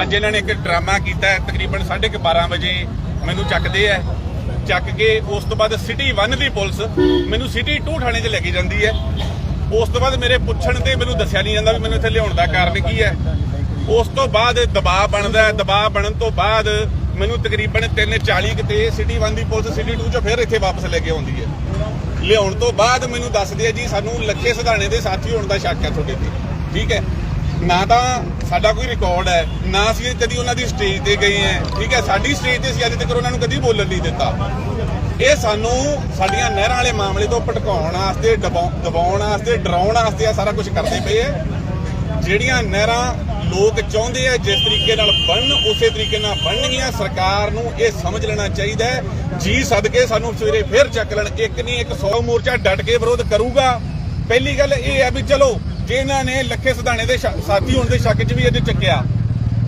ਅੱਜ ਇਹਨਾਂ ਨੇ ਇੱਕ ਡਰਾਮਾ ਕੀਤਾ ਹੈ, ਤਕਰੀਬਨ 12:30 ਵਜੇ ਮੈਨੂੰ ਚੱਕਦੇ ਐ ਚੱਕ ਕੇ ਉਸ ਤੋਂ ਬਾਅਦ ਸਿਟੀ 1 ਦੀ ਪੁਲਿਸ ਮੈਨੂੰ ਸਿਟੀ 2 ਥਾਣੇ 'ਚ ਲੈ ਕੇ ਜਾਂਦੀ ਹੈ। ਉਸ ਤੋਂ ਬਾਅਦ ਮੇਰੇ ਪੁੱਛਣ ਤੇ ਮੈਨੂੰ ਦੱਸਿਆ ਨਹੀਂ ਜਾਂਦਾ ਵੀ ਮੈਨੂੰ ਇੱਥੇ ਲਿਆਉਣ ਦਾ ਕਾਰਨ ਕੀ ਹੈ। ਉਸ ਤੋਂ ਬਾਅਦ ਦਬਾਅ ਬਣਦਾ ਹੈ ਦਬਾਅ ਬਣਨ ਤੋਂ ਬਾਅਦ ਮੈਨੂੰ ਤਕਰੀਬਨ 3:40 ਕਿਤੇ ਸਿਟੀ 1 ਦੀ ਪੁਲਿਸ ਸਿਟੀ 2 ਚੋਂ ਫਿਰ ਇੱਥੇ ਵਾਪਸ ਲੈ ਕੇ ਆਉਂਦੀ ਹੈ। ਲਿਆਉਣ ਤੋਂ ਬਾਅਦ ਮੈਨੂੰ ਦੱਸਦੇ ਆ ਜੀ ਸਾਨੂੰ ਲੱਖੇ ਸਧਾਣੇ ਦੇ ਸਾਥੀ ਹੋਣ ਦਾ ਸ਼ੱਕ ਹੈ ਤੁਹਾਡੇ ਤੇ। ਠੀਕ ਹੈ। ਨਾ ਤਾਂ ਸਾਡਾ ਕੋਈ ਰਿਕਾਰਡ ਹੈ, ਨਾ ਅਸੀਂ ਕਦੀ ਉਹਨਾਂ ਦੀ ਸਟੇਜ ਤੇ ਗਏ ਹੈ। ਠੀਕ ਹੈ, ਸਾਡੀ ਸਟੇਜ ਤੇ ਅਸੀਂ ਅੱਜ ਤੱਕ ਉਹਨਾਂ ਨੂੰ ਕਦੀ ਬੋਲਣ ਨਹੀਂ ਦਿੱਤਾ। ਇਹ ਸਾਨੂੰ ਸਾਡੀਆਂ ਨਹਿਰਾਂ ਵਾਲੇ ਮਾਮਲੇ ਤੋਂ ਭਟਕਾਉਣ ਵਾਸਤੇ, ਦਬਾਉ- ਦਬਾਉਣ ਵਾਸਤੇ, ਡਰਾਉਣ ਵਾਸਤੇ ਆ ਸਾਰਾ ਕੁਝ ਕਰਦੇ ਪਏ ਹੈ। ਜਿਹੜੀਆਂ ਨਹਿਰਾਂ ਲੋਕ ਚਾਹੁੰਦੇ ਆ ਜਿਸ ਤਰੀਕੇ ਨਾਲ ਬਣਨ, ਉਸੇ ਤਰੀਕੇ ਨਾਲ ਬਣਨਗੀਆਂ, ਸਰਕਾਰ ਨੂੰ ਇਹ ਸਮਝ ਲੈਣਾ ਚਾਹੀਦਾ ਹੈ। ਜੀ ਸਦਕੇ ਸਾਨੂੰ ਸਵੇਰੇ ਫਿਰ ਚੱਕ ਲੈਣ, ਇੱਕ ਨਹੀਂ ਇੱਕ 100 ਮੋਰਚਾ ਡਟ ਕੇ ਵਿਰੋਧ ਕਰੂਗਾ। ਪਹਿਲੀ ਗੱਲ ਇਹ ਹੈ ਵੀ ਚਲੋ ਜੇ ਇਹਨਾਂ ਨੇ ਲੱਖੇ ਸਿਧਾਣੇ ਦੇ ਸਾਥੀ ਹੋਣ ਦੇ ਸ਼ੱਕ 'ਚ ਵੀ ਅੱਜ ਚੱਕਿਆ।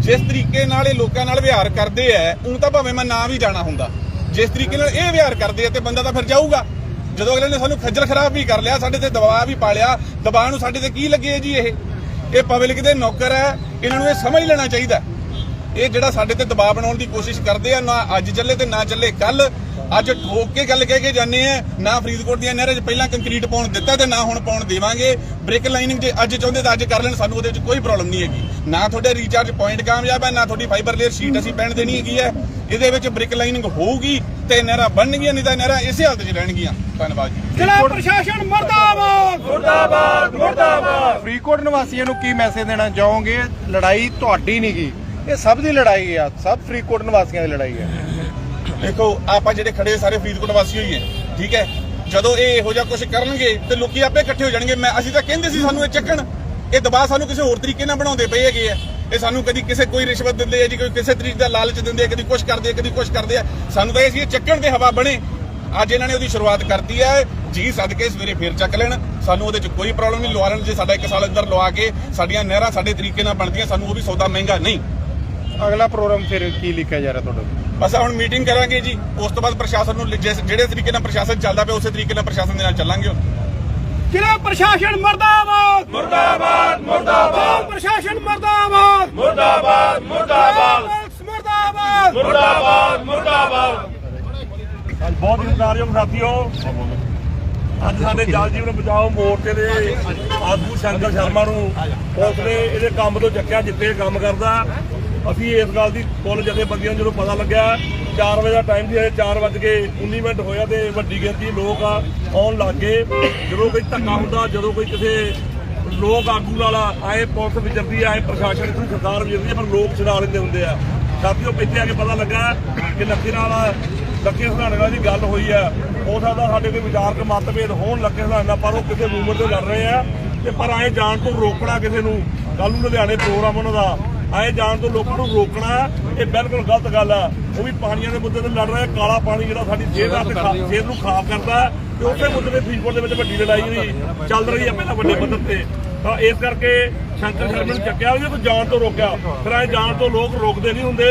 ਜਿਸ ਤਰੀਕੇ ਨਾਲ ਇਹ ਲੋਕਾਂ ਨਾਲ ਵਿਹਾਰ ਕਰਦੇ ਆ ਉਹ ਤਾਂ ਭਾਵੇਂ ਮੈਂ ਨਾ ਵੀ ਜਾਣਾ ਹੁੰਦਾ। ਜਿਸ ਤਰੀਕੇ ਨਾਲ ਇਹ ਵਿਹਾਰ ਕਰਦੇ ਆ ਤੇ ਬੰਦਾ ਤਾਂ ਫਿਰ ਜਾਊਗਾ। ਜਦੋਂ ਅਗਲੇ ਨੇ ਸਾਨੂੰ ਖੱਜਲ ਖਰਾਬ ਵੀ ਕਰ ਲਿਆ, ਸਾਡੇ ਤੇ ਦਬਾਅ ਵੀ ਪਾ ਲਿਆ, ਦਬਾਅ ਨੂੰ ਸਾਡੇ ਤੇ ਕੀ ਲੱਗੇ ਜੀ ਇਹ? ਇਹ ਪਬਲਿਕ ਦੇ ਨੌਕਰ ਹੈ ਇਹਨਾਂ ਨੂੰ ਇਹ ਸਮਝ ਲੈਣਾ ਚਾਹੀਦਾ। ਇਹ ਜਿਹੜਾ ਸਾਡੇ ਤੇ ਦਬਾਅ ਬਣਾਉਣ ਦੀ ਕੋਸ਼ਿਸ਼ ਕਰਦੇ ਆ, ਨਾ ਅੱਜ ਚੱਲੇ ਤੇ ਨਾ ਚੱਲੇ ਕੱਲ ਅੱਜ ਠੋਕ ਕੇ ਗੱਲ ਕਹਿ ਕੇ ਜਾਂਦੇ ਆ ਨਾ ਫਰੀਦਕੋਟ ਦੀਆਂ ਨਹਿਰਾਂ 'ਚ ਪਹਿਲਾਂ ਕੰਕਰੀਟ ਪਾਉਣ ਦਿੱਤਾ ਤੇ ਨਾ ਹੁਣ ਪਾਉਣ ਦੇਵਾਂਗੇ। ਬ੍ਰਿਕ ਲਾਈਨਿੰਗ ਜੇ ਅੱਜ ਚਾਹੁੰਦੇ ਤਾਂ ਅੱਜ ਕਰ ਲੈਣ ਸਾਨੂੰ ਉਹਦੇ ਵਿੱਚ ਕੋਈ ਪ੍ਰੋਬਲਮ ਨਹੀਂ ਹੈਗੀ। ਨਾ ਤੁਹਾਡੇ ਰੀਚਾਰਜ ਪੁਆਇੰਟ ਕਾਮਯਾਬ ਹੈ ਨਾ ਤੁਹਾਡੀ ਫਾਈਬਰ ਲੇਅਰ ਸ਼ੀਟ ਅਸੀਂ ਪੈਣ ਦੇਣੀ ਹੈਗੀ ਹੈ ਇਹਦੇ ਵਿੱਚ ਬ੍ਰਿਕ ਲਾਈਨਿੰਗ ਹੋਊਗੀ ਤੇ ਨਹਿਰਾਂ ਬਣਨਗੀਆਂ ਨਹੀਂ ਤਾਂ ਨਹਿਰਾਂ ਇਸੇ ਹਾਲਤ 'ਚ ਰਹਿਣਗੀਆਂ। ਧੰਨਵਾਦ ਜੀ। ਜ਼ਿਲ੍ਹਾ ਪ੍ਰਸ਼ਾਸਨ ਮਰਦਾਬਾਦ! ਮੁਰਦਾਬਾਦ ਮੁਰਦਾਬਾਦ! ਫਰੀਦਕੋਟ ਨਿਵਾਸੀਆਂ ਨੂੰ ਕੀ ਮੈਸੇਜ ਦੇਣਾ ਚਾਹੋਗੇ? ਲੜਾਈ ਤੁਹਾਡੀ ਨਹੀਂ ਗੀ ਇਹ ਸਭ ਦੀ ਲੜਾਈ ਆ ਸਭ ਫਰੀਦਕੋਟ ਨਿਵਾਸੀਆਂ ਦੀ ਲੜਾਈ ਹੈ ਦੇਖੋ, ਆਪਾਂ ਜਿਹੜੇ ਖੜੇ ਸਾਰੇ ਫਰੀਦਕੋਟ ਵਾਸੀ ਹੋਈ ਹੈ ਠੀਕ ਹੈ? ਜਦੋਂ ਇਹ ਇਹੋ ਜਿਹਾ ਕੁਝ ਕਰਨਗੇ, ਤੇ ਲੋਕੀ ਆਪੇ ਇਕੱਠੇ ਹੋ ਜਾਣਗੇ। ਮੈਂ ਅਸੀਂ ਤਾਂ ਕਹਿੰਦੇ ਸੀ ਸਾਨੂੰ ਇਹ ਚੱਕਣ। ਇਹ ਦਬਾਅ ਸਾਨੂੰ ਕਿਸੇ ਹੋਰ ਤਰੀਕੇ ਨਾਲ ਬਣਾਉਂਦੇ ਪਏ ਹੈਗੇ ਆ। ਇਹ ਸਾਨੂੰ ਕਦੀ ਕਿਸੇ ਕੋਈ ਰਿਸ਼ਵਤ ਦਿੰਦੇ ਆ, ਜੀ ਕੋਈ ਕਿਸੇ ਤਰੀਕੇ ਦਾ ਲਾਲਚ ਦਿੰਦੇ ਆ, ਕਦੀ ਕੁਝ ਕਰਦੇ ਆ, ਕਦੀ ਕੁਝ ਕਰਦੇ ਆ। ਸਾਨੂੰ ਤਾਂ ਇਹ ਸੀ ਇਹ ਚੱਕਣ ਦੇ ਹਵਾ ਬਣੇ। ਅੱਜ ਇਹਨਾਂ ਨੇ ਉਹਦੀ ਸ਼ੁਰੂਆਤ ਕਰਤੀ ਹੈ ਜੀ ਸਦਕੇ ਸਵੇਰੇ ਫੇਰ ਚੱਕ ਲੈਣ। ਸਾਨੂੰ ਉਹਦੇ 'ਚ ਕੋਈ ਪ੍ਰੋਬਲਮ ਨਹੀਂ, ਲਵਾ ਲੈਣ ਜੇ ਸਾਡਾ ਇੱਕ ਸਾਲ ਅੰਦਰ ਲਵਾ ਕੇ ਸਾਡੀਆਂ ਨਹਿਰਾਂ ਸਾਡੇ ਤਰੀਕੇ ਨਾਲ ਬਣਦੀਆਂ, ਸਾਨੂੰ ਉਹ ਵੀ ਸੌਦਾ ਮਹਿੰਗਾ ਨਹੀਂ। ਅਗਲਾ ਪ੍ਰੋਗਰਾਮ ਫਿਰ ਕੀ ਲਿਖਿਆ ਜਾ ਰਿਹਾ ਤੁਹਾਡਾ ਬਸ ਹੁਣ ਮੀਟਿੰਗ ਕਰਾਂਗੇ ਜੀ। ਉਸ ਤੋਂ ਬਾਅਦ ਪ੍ਰਸ਼ਾਸਨ ਨੂੰ ਜਿਸ- ਜਿਹੜੇ ਤਰੀਕੇ ਨਾਲ ਪ੍ਰਸ਼ਾਸਨ ਚੱਲਦਾ ਪਿਆ ਉਸੇ ਤਰੀਕੇ ਨਾਲ ਪ੍ਰਸ਼ਾਸਨ ਦੇ ਨਾਲ ਚੱਲਾਂਗੇ ਜ਼ਿਲ੍ਹਾ ਪ੍ਰਸ਼ਾਸਨ ਮਰਦਾਬਾਦ। ਮੁਰਦਾਬਾਦ ਮੁਰਦਾਬਾਦ। ਪ੍ਰਸ਼ਾਸਨ ਮਰਦਾਬਾਦ। ਮੁਰਦਾਬਾਦ ਮੁਰਦਾਬਾਦ। ਮਰਦਾਬਾਦ। ਮੁਰਦਾਬਾਦ ਮੁਰਦਾਬਾਦ। ਅੱਜ ਬਹੁਤ ਹੀ ਸਤਿਕਾਰਯੋਗ ਸਾਥੀਓ ਅੱਜ ਸਾਡੇ ਜਲ ਜੀਵਨ ਬਚਾਓ ਮੋਰਚੇ ਦੇ ਆਗੂ ਸ਼ੰਕਰ ਸ਼ਰਮਾ ਨੂੰ ਪੁਲਿਸ ਨੇ ਇਹਦੇ ਕੰਮ ਤੋਂ ਚੱਕਿਆ ਇਹ ਕੰਮ ਕਰਦਾ। ਅਸੀਂ ਇਸ ਗੱਲ ਦੀ ਕੁੱਲ ਜਥੇਬੰਦੀਆਂ ਨੂੰ ਜਦੋਂ ਪਤਾ ਲੱਗਿਆ 4 ਵਜੇ ਦਾ ਟਾਈਮ ਸੀ ਅਜੇ 4 ਵੱਜ ਕੇ 19 ਮਿੰਟ ਹੋਇਆ ਤੇ ਵੱਡੀ ਗਿਣਤੀ ਲੋਕ ਆ, ਆਉਣ ਲੱਗੇ ਜਦੋਂ ਕੋਈ ਧੱਕਾ ਹੁੰਦਾ, ਜਦੋਂ ਕੋਈ ਕਿਸੇ ਲੋਕ ਆਗੂ ਨਾਲ ਆਏ, ਪੁਲਿਸ ਵਿਚਰਦੀ ਆ, ਆਏ, ਪ੍ਰਸ਼ਾਸਨ ਦੀ ਸਰਕਾਰ ਵਿਚਰਦੀ ਆ, ਪਰ ਲੋਕ ਛਡਾ ਲੈਂਦੇ ਹੁੰਦੇ ਆ। ਸਾਥੀਓ ਪਿੱਛੇ ਆ ਕੇ ਪਤਾ ਲੱਗਾ ਕਿ ਲੱਖੇ ਨਾਲ, ਲੱਖੇ ਸਹਾਣੇ ਨਾਲ ਦੀ ਗੱਲ ਹੋਈ ਆ, ਹੋ ਸਕਦਾ ਸਾਡੇ ਕੋਈ ਵਿਚਾਰਕ ਮਤਭੇਦ ਹੋਣ ਲੱਖੇ ਸਹਾਣੇ ਨਾਲ, ਪਰ ਉਹ ਕਿਸੇ ਮੂਵਮੈਂਟ ਤੇ ਲੜ ਰਹੇ ਆ। ਤੇ ਪਰ ਆਏ ਜਾਣ ਤੋਂ ਰੋਕਣਾ ਕਿਸੇ ਨੂੰ। ਕੱਲ ਨੂੰ ਲੁਧਿਆਣੇ ਪ੍ਰੋਗਰਾਮ ਉਹਨਾਂ ਦਾ ਆਏ ਜਾਣ ਤੋਂ ਲੋਕਾਂ ਨੂੰ ਰੋਕਣਾ ਇਹ ਬਿਲਕੁਲ ਗਲਤ ਗੱਲ ਆ ਉਹ ਵੀ ਪਾਣੀਆਂ ਦੇ ਮੁੱਦੇ ਤੇ ਲੜ ਰਹੇ। ਕਾਲਾ ਪਾਣੀ ਜਿਹੜਾ ਸਾਡੀ ਸਿਹਤ ਵਾਸਤੇ ਸਿਹਤ ਨੂੰ ਖਰਾਬ ਕਰਦਾ ਤੇ ਉਸੇ ਮੁੱਦੇ ਤੇ ਫਰੀਦਕੋਟ ਦੇ ਵਿੱਚ ਵੱਡੀ ਲੜਾਈ ਜਿਹੜੀ ਚੱਲ ਰਹੀ ਹੈ ਪਹਿਲਾਂ ਵੱਡੇ ਪੱਧਰ ਤੇ। ਤਾਂ ਇਸ ਕਰਕੇ ਸ਼ੰਕਰ ਸ਼ਰਮਾ ਨੂੰ ਚੱਕਿਆ ਉਹਨੇ ਕੋਈ ਜਾਣ ਤੋਂ ਰੋਕਿਆ ਫਿਰ ਐ ਜਾਣ ਤੋਂ ਲੋਕ ਰੋਕਦੇ ਨਹੀਂ ਹੁੰਦੇ।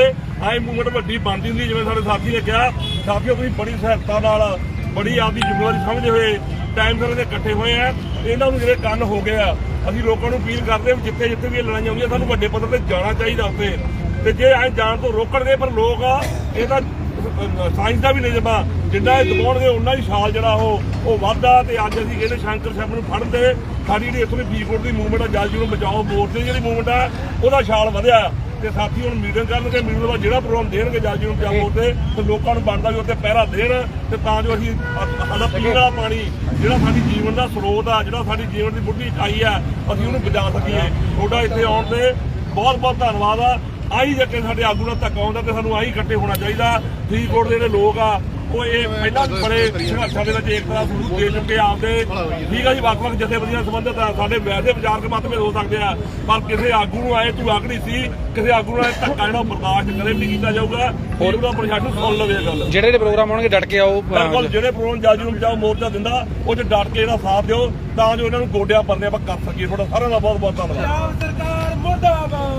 ਐ ਮੂਵਮੈਂਟ ਵੱਡੀ ਬਣਦੀ ਹੁੰਦੀ ਜਿਵੇਂ ਸਾਡੇ ਸਾਥੀ ਨੇ ਕਿਹਾ। ਸਾਥੀਓ ਤੁਸੀਂ ਬੜੀ ਸਹਾਇਤਾ ਨਾਲ ਬੜੀ ਆਪਦੀ ਜ਼ਿੰਮੇਵਾਰੀ ਸਮਝਦੇ ਹੋਏ ਟਾਈਮ ਸਿਰ ਦੇ ਇਕੱਠੇ ਹੋਏ ਆ। ਇਹਨਾਂ ਨੂੰ ਜਿਹੜੇ ਕੰਨ ਹੋ ਗਏ ਆ ਅਸੀਂ ਲੋਕਾਂ ਨੂੰ ਅਪੀਲ ਕਰਦੇ ਹਾਂ ਵੀ ਜਿੱਥੇ ਜਿੱਥੇ ਵੀ ਇਹ ਲੜਾਈਆਂ ਹੁੰਦੀਆਂ, ਸਾਨੂੰ ਵੱਡੇ ਪੱਧਰ ਤੇ ਜਾਣਾ ਚਾਹੀਦਾ ਉੱਥੇ। ਤੇ ਜੇ ਐ ਜਾਣ ਤੋਂ ਰੋਕਣਗੇ, ਪਰ ਲੋਕ ਇਹ ਤਾਂ ਸਾਇੰਸ ਦਾ ਵੀ ਨਿਯਮ ਆ ਜਿੰਨਾ ਇਹ ਦਬਾਉਣਗੇ ਉਨਾ ਹੀ ਛਾਲ ਜਿਹੜਾ ਉਹ ਉਹ ਵੱਧਦਾ ਤੇ ਅੱਜ ਅਸੀਂ ਕਹਿੰਦੇ ਸ਼ੰਕਰ ਸਾਹਿਬ ਨੂੰ ਫੜਨ ਤੇ ਸਾਡੀ ਜਿਹੜੀ ਇੱਥੋਂ ਦੀ ਫਰੀਦਕੋਟ ਦੀ ਮੂਵਮੈਂਟ ਆ, ਜਲ ਨੂੰ ਬਚਾਓ ਮੋਰਚੇ ਦੀ ਜਿਹੜੀ ਮੂਵਮੈਂਟ ਆ, ਉਹਦਾ ਛਾਲ ਵਧਿਆ। ਤੇ ਸਾਥੀ, ਹੁਣ ਮੀਟਿੰਗ ਕਰਨਗੇ ਮੀਟਿੰਗ ਤੋਂ ਬਾਅਦ ਜਿਹੜਾ ਪ੍ਰੋਗਰਾਮ ਦੇਣਗੇ ਜਲ ਜੀਵਨ ਬਚਾਓ ਮੋਰਚੇ ਤੇ ਲੋਕਾਂ ਨੂੰ ਬਣਦਾ ਵੀ ਉੱਥੇ ਪਹਿਰਾ ਦੇਣ, ਤੇ ਤਾਂ ਜੋ ਅਸੀਂ ਅ- ਸਾਡਾ ਪੀਣ ਵਾਲਾ ਪਾਣੀ, ਜਿਹੜਾ ਸਾਡੀ ਜੀਵਨ ਦਾ ਸਰੋਤ ਆ, ਜਿਹੜਾ ਸਾਡੀ ਜੀਵਨ ਦੀ ਬੁੱਢੀ ਚਾਈ ਆ, ਅਸੀਂ ਉਹਨੂੰ ਬਚਾ ਸਕੀਏ। ਤੁਹਾਡਾ ਇੱਥੇ ਆਉਣ ਤੇ ਬਹੁਤ ਬਹੁਤ ਧੰਨਵਾਦ ਆ। ਆਹੀ ਜੇ ਸਾਡੇ ਆਗੂ ਨਾਲ ਧੱਕਾ ਹੁੰਦਾ, ਤੇ ਸਾਨੂੰ ਆਹੀ ਇਕੱਠੇ ਹੋਣਾ ਚਾਹੀਦਾ। ਫਰੀਦਕੋਟ ਦੇ ਜਿਹੜੇ ਲੋਕ ਆ ਉਹ ਇਹ ਪਹਿਲਾਂ ਵੀ ਬੜੇ ਸੰਘਰਸ਼ਾਂ ਦੇ ਵਿੱਚ ਇੱਕ ਤਰ੍ਹਾਂ ਸਬੂਤ ਦੇ ਚੁੱਕੇ ਆਪਦੇ। ਠੀਕ ਆ ਜੀ ਵੱਖ-ਵੱਖ ਜਥੇਬੰਦੀਆਂ ਸੰਬੰਧਿਤ ਆ। ਸਾਡੇ ਵੈਸੇ ਵਿਚਾਰਕ ਮਤਭੇਦ ਹੋ ਸਕਦੇ ਆ ਪਰ ਕਿਸੇ ਆਗੂ ਨੂੰ ਆਏ ਤੂੰ ਆਖੜੀ ਸੀ ਕਿਸੇ ਆਗੂ ਨੂੰ ਆਏ ਧੱਕਾ ਜਿਹੜਾ ਬਰਦਾਸ਼ਤ ਕਦੇ ਵੀ ਨਹੀਂ ਕੀਤਾ ਜਾਊਗਾ। ਹੋਰ ਉਹਦਾ ਪ੍ਰਸ਼ਾਸਨ ਸੁਣ ਲਵੇ ਇਹ ਗੱਲ। ਜਿਹੜੇ ਜਿਹੜੇ ਪ੍ਰੋਗਰਾਮ ਹੋਣਗੇ ਡਟ ਕੇ ਆਓ। ਬਿਲਕੁਲ ਜਿਹੜੇ ਪ੍ਰੋਗਰਾਮ ਜੱਜ ਨੂੰ ਬਚਾਓ ਮੋਰਚਾ ਦਿੰਦਾ ਉਹ ਚ ਡਟ ਕੇ ਇਹਦਾ ਸਾਥ ਦਿਓ ਤਾਂ ਜੋ ਇਹਨਾਂ ਨੂੰ ਗੋਡਿਆਂ ਪਰਨੇ ਆਪਾਂ ਕਰ ਸਕੀਏ। ਤੁਹਾਡਾ ਸਾਰਿਆਂ ਦਾ ਬਹੁਤ ਬਹੁਤ ਧੰਨਵਾਦ ਸਰਕਾਰ ਮਰਦਾਬਾਦ।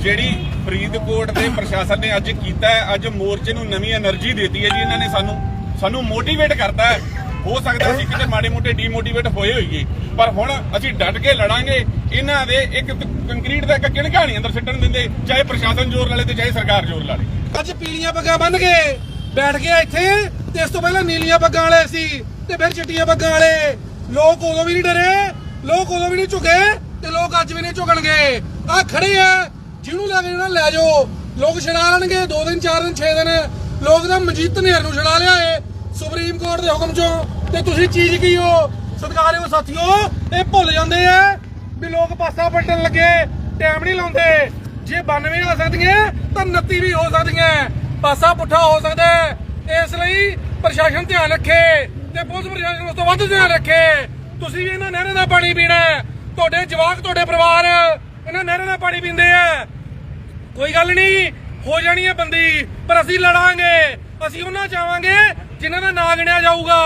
ਜਿਹੜੀ ਫਰੀਦਕੋਟ ਦੇ ਪ੍ਰਸ਼ਾਸਨ ਨੇ ਅੱਜ ਕੀਤਾ ਹੈ, ਅੱਜ ਮੋਰਚੇ ਨੂੰ ਨਵੀਂ એનર્ਜੀ ਦਿੱਤੀ ਹੈ ਜੀ, ਇਹਨਾਂ ਨੇ ਸਾਨੂੰ ਸਾਨੂੰ ਮੋਟੀਵੇਟ ਕਰਤਾ ਹੈ। ਹੋ ਸਕਦਾ ਸੀ ਕਿਤੇ ਮਾੜੇ ਮੋਟੇ ਡੀਮੋਟੀਵੇਟ ਹੋਏ ਹੋਈਏ, ਪਰ ਹੁਣ ਅਸੀਂ ਡਟ ਕੇ ਲੜਾਂਗੇ, ਇਹਨਾਂ ਦੇ ਇੱਕ ਕੰਕਰੀਟ ਦਾ ਇੱਕ ਕਿਣਕਾ ਨਹੀਂ ਅੰਦਰ ਸਿੱਟਣ ਦਿੰਦੇ, ਚਾਹੇ ਪ੍ਰਸ਼ਾਸਨ ਜ਼ੋਰ ਲਾਲੇ ਤੇ ਚਾਹੇ ਸਰਕਾਰ ਜ਼ੋਰ ਲਾਲੇ। ਅੱਜ ਪੀਲੀਆਂ ਪੱਗਾਂ ਬੰਨ ਗਏ ਬੈਠ ਗਏ ਇੱਥੇ, ਤੇ ਇਸ ਤੋਂ ਪਹਿਲਾਂ ਨੀਲੀਆਂ ਪੱਗਾਂ ਵਾਲੇ ਸੀ, ਤੇ ਫਿਰ ਚਿੱਟੀਆਂ ਪੱਗਾਂ ਵਾਲੇ। ਲੋਕ ਉਦੋਂ ਵੀ ਨਹੀਂ ਡਰੇ, ਲੋਕ ਉਦੋਂ ਵੀ ਨਹੀਂ ਝੁਕੇ, ਤੇ ਲੋਕ ਅੱਜ ਵੀ ਨਹੀਂ ਝੁਕਣਗੇ। ਆ ਖੜੇ ਆ ਜਿਹਨੂੰ ਲੈ ਕੇ ਜਾਣਾ ਲੈ ਜਾਓ, ਲੋਕ ਛਡਾ ਲੈਣਗੇ 2 ਦਿਨ 4 ਦਿਨ 6 ਦਿਨ। ਲੋਕ ਤਾਂ ਮਨਜੀਤ ਨੇਰ ਨੂੰ ਛਡਾ ਲਿਆ ਏ, ਸੁਪਰੀਮ ਕੋਰਟ ਦੇ ਹੁਕਮ ਚੋਂ। ਤੇ ਤੁਸੀਂ ਚੀਜ਼ ਕੀ ਹੋ? ਸਤਿਕਾਰਯੋਗ ਸਾਥੀਓ, ਇਹ ਭੁੱਲ ਜਾਂਦੇ ਆ ਵੀ ਲੋਕ ਪਾਸਾ ਪਲਟਣ ਲੱਗੇ ਟਾਈਮ ਨਹੀਂ ਲਾਉਂਦੇ। ਜੇ 92 ਆ ਸਕਦੀਆਂ, ਤਾਂ 29 ਵੀ ਹੋ ਸਕਦੀਆਂ। ਪਾਸਾ ਪੁੱਠਾ ਹੋ ਸਕਦਾ ਇਸ ਲਈ ਪ੍ਰਸ਼ਾਸਨ ਧਿਆਨ ਰੱਖੇ ਤੇ ਪੁਲਿਸ ਪ੍ਰਸ਼ਾਸਨ ਉਸ ਤੋਂ ਵੱਧ ਧਿਆਨ ਰੱਖੇ। ਤੁਸੀਂ ਵੀ ਇਹਨਾਂ ਨਹਿਰਾਂ ਦਾ ਪਾਣੀ ਪੀਣਾ ਤੁਹਾਡੇ ਜਵਾਕ, ਤੁਹਾਡੇ ਪਰਿਵਾਰ, ਇਹਨਾਂ ਨਹਿਰਾਂ ਦਾ ਪਾਣੀ ਪੀਂਦੇ ਆ। ਕੋਈ ਗੱਲ ਨਹੀਂ, ਹੋ ਜਾਣੀ ਹੈ ਬੰਦੀ, ਪਰ ਅਸੀਂ ਲੜਾਂਗੇ। ਅਸੀਂ ਉਹਨਾਂ ਚਾਹਾਂਗੇ ਜਿਨ੍ਹਾਂ ਦਾ ਨਾਂ ਗਿਣਿਆ ਜਾਊਗਾ।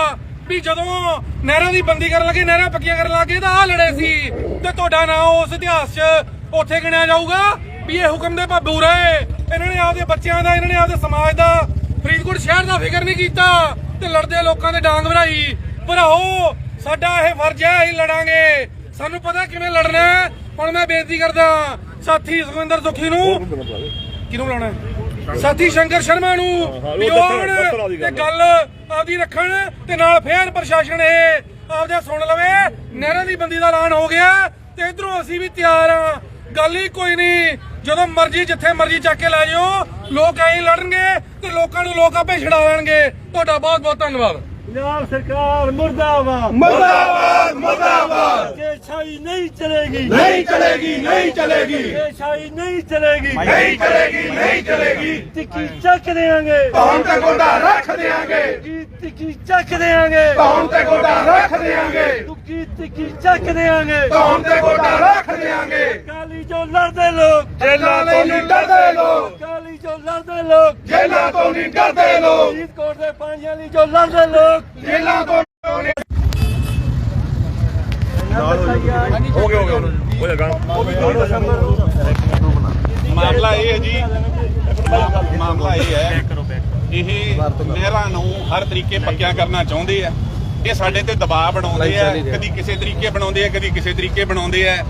ਵੀ ਜਦੋਂ ਨਹਿਰਾਂ ਦੀ ਬੰਦੀ ਕਰਨ ਲੱਗੇ, ਨਹਿਰਾਂ ਪੱਕੀਆਂ ਕਰਨ ਲੱਗੇ, ਤਾਂ ਆ ਲੜੇ ਸੀ। ਤੇ ਤੁਹਾਡਾ ਨਾਂ ਉਸ ਇਤਿਹਾਸ 'ਚ ਉੱਥੇ ਗਿਣਿਆ ਜਾਊਗਾ ਵੀ ਇਹ ਹੁਕਮ ਦੇ ਭਾਬੂ ਰਹੇ ਇਹਨਾਂ ਨੇ ਆਪਦੇ ਬੱਚਿਆਂ ਦਾ, ਇਹਨਾਂ ਨੇ ਆਪਦੇ ਸਮਾਜ ਦਾ ਫਰੀਦਕੋਟ ਸ਼ਹਿਰ ਦਾ ਫਿਕਰ ਨਹੀਂ ਕੀਤਾ ਤੇ ਲੜਦੇ ਲੋਕਾਂ ਦੇ ਡਾਂਗ ਭਰਾਈ। ਭਰਾਓ, ਸਾਡਾ ਇਹ ਫਰਜ਼ ਹੈ, ਅਸੀਂ ਲੜਾਂਗੇ। ਸਾਨੂੰ ਪਤਾ ਕਿਵੇਂ ਲੜਨਾ ਹੁਣ ਮੈਂ ਬੇਨਤੀ ਕਰਦਾ ਸਾਥੀ ਸੁਖਵਿੰਦਰ ਸੁਖੀ ਨੂੰ। ਕਿਹਨੂੰ ਬੁਲਾਉਣਾ? ਸਾਥੀ ਸ਼ੰਕਰ ਸ਼ਰਮਾ ਨੂੰ ਵੀ ਉਹ ਆਉਣ ਤੇ ਗੱਲ ਆਪਦੀ ਰੱਖਣ ਤੇ ਨਾਲ ਫੇਰ ਪ੍ਰਸ਼ਾਸਨ ਇਹ ਆਪਦੇ ਸੁਣ ਲਵੇ ਨਹਿਰਾਂ ਦੀ ਬੰਦੀ ਦਾ ਐਲਾਨ ਹੋ ਗਿਆ ਤੇ ਇਧਰੋਂ ਅਸੀਂ ਵੀ ਤਿਆਰ ਆ ਗੱਲ ਹੀ ਕੋਈ ਨਹੀਂ ਜਦੋਂ ਮਰਜ਼ੀ ਜਿੱਥੇ ਮਰਜ਼ੀ ਚੱਕ ਕੇ ਲੈ ਜਾਓ ਲੋਕ ਐਂ ਲੜਨਗੇ ਤੇ ਲੋਕਾਂ ਨੂੰ ਲੋਕ ਆਪੇ ਛਡਾ ਲੈਣਗੇ ਤੁਹਾਡਾ ਬਹੁਤ ਬਹੁਤ ਧੰਨਵਾਦ। ਪੰਜਾਬ ਸਰਕਾਰ ਮੁਰਦਾਬਾਦ। ਮੁਰਦਾਬਾਦ ਮੁਰਦਾਬਾਦ। ਇਹ ਛਾਈ ਨਹੀਂ ਚਲੇਗੀ। ਨਹੀਂ ਚਲੇਗੀ ਨਹੀਂ ਚਲੇਗੀ। ਇਹ ਛਾਈ ਨਹੀਂ ਚਲੇਗੀ। ਨਹੀਂ ਚਲੇਗੀ ਨਹੀਂ ਚਲੇਗੀ। ਟਿੱਕੀ ਚੱਕ ਦੇਾਂਗੇ ਕੌਣ ਤੇ ਗੋਡਾ ਰੱਖ ਦੇਾਂਗੇ ਟਿੱਕੀ ਚੱਕ ਦੇਾਂਗੇ ਕੌਣ ਤੇ ਗੋਡਾ ਰੱਖ ਦੇਾਂਗੇ ਟੁੱਕੀ ਟਿੱਕੀ ਚੱਕ ਦੇਾਂਗੇ ਕੌਣ ਤੇ ਗੋਡਾ ਰੱਖ ਦੇਾਂਗੇ ਕਾਲੀ ਜੋ ਲੜਦੇ ਲੋਕ। ਜੇਲਾਂ ਤੋਂ ਨਹੀਂ ਡਰਦੇ ਲੋਕ। ਲੋਕ। ਜੇਲਾਂ ਤੋਂ ਨਹੀਂ ਡਰਦੇ ਲੋਕ। ਫਰੀਦਕੋਟ ਦੇ ਪਾਣੀਆਂ ਲਈ ਜੋ ਲੜਦੇ ਲੋਕ। ਜੇਲਾਂ ਤੋਂ ਹੋ ਗਿਆ ਹੋ ਗਿਆ ਹੋ ਜਾਗਾ ਮਾਮਲਾ ਇਹ ਹੈ ਜੀ। ਮਾਮ- ਮਾਮਲਾ ਇਹ ਹੈ। ਇਹ ਨਹਿਰਾਂ ਨੂੰ ਹਰ ਤਰੀਕੇ ਪੱਕਿਆਂ ਕਰਨਾ ਚਾਹੁੰਦੇ ਆ। ਇਹ ਸਾਡੇ ਤੇ ਦਬਾਅ ਬਣਾਉਂਦੇ ਆ। ਕਦੀ ਕਿਸੇ ਤਰੀਕੇ ਬਣਾਉਂਦੇ ਆ ਕਦੀ ਕਿਸੇ ਤਰੀਕੇ ਬਣਾਉਂਦੇ ਆ।